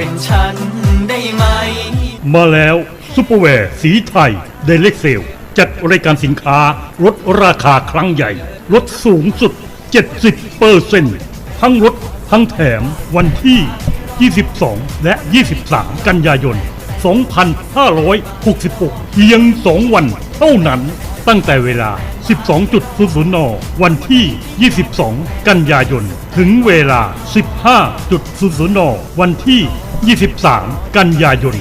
เป็นฉันได้ไหม มาแล้วซุปเปอร์แวร์สีไทยเดเล็กเซลจัดรายการสินค้าลดราคาครั้งใหญ่ลดสูงสุด 70เปอร์เซ็นต์ทั้งลดทั้งแถมวันที่ 22 และ 23 กันยายน 2566 เพียง 2 วันเท่านั้น ตั้งแต่เวลา 12.00 น วันที่ 22 กันยายน ถึงเวลา 15.00 น วันที่ 23 กันยายน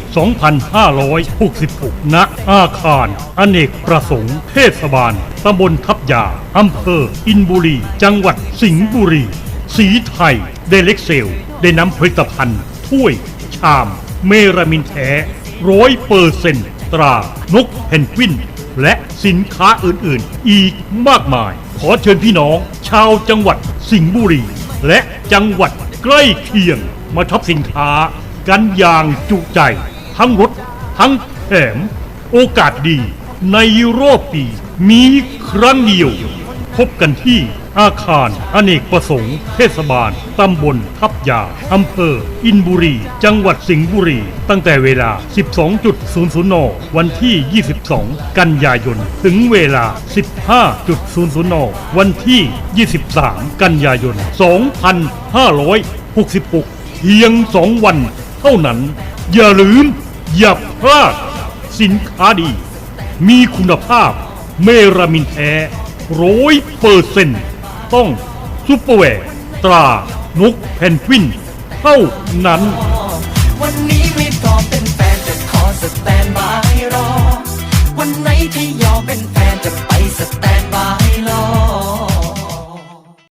2566 ณ อาคาร อเนกประสงค์ เทศบาล ตำบลทับยา อำเภอ อินบุรี จังหวัดสิงห์บุรี สีไทย เดเล็กเซล ได้นำผลิตภัณฑ์ ถ้วย ชาม เมรามินแท้ร้อยเปอร์เซนตรานกเพนกวิน และสินค้าอื่นๆ อีกมากมาย ขอเชิญพี่น้อง ชาวจังหวัดสิงห์บุรี และจังหวัดใกล้เคียง มาช็อปสินค้ากันอย่างจุใจ ทั้งรถทั้งแถม โอกาสดีในรอบปี มีครั้งเดียว พบกันที่อาคาร อเนกประสงค์ เทศบาล ตำบล ทับยา อำเภอ อินบุรี จังหวัดสิงห์บุรี ตั้งแต่เวลา 12.00 น วันที่ 22 กันยายน ถึงเวลา 15.00 น วันที่ 23 กันยายน 2566 เพียง 2 วัน เท่านั้น อย่าลืม อย่าพลาด สินค้าดี มีคุณภาพ เมรามินแท้ร้อยเปอร์เซ็นต์ ต้องซูเปอร์เวทตรา นุกเพนกวิน เท่านั้น วันนี้ไม่พร้อมเป็นแฟนแต่ขอสแตนบายรอ วันไหนที่ยา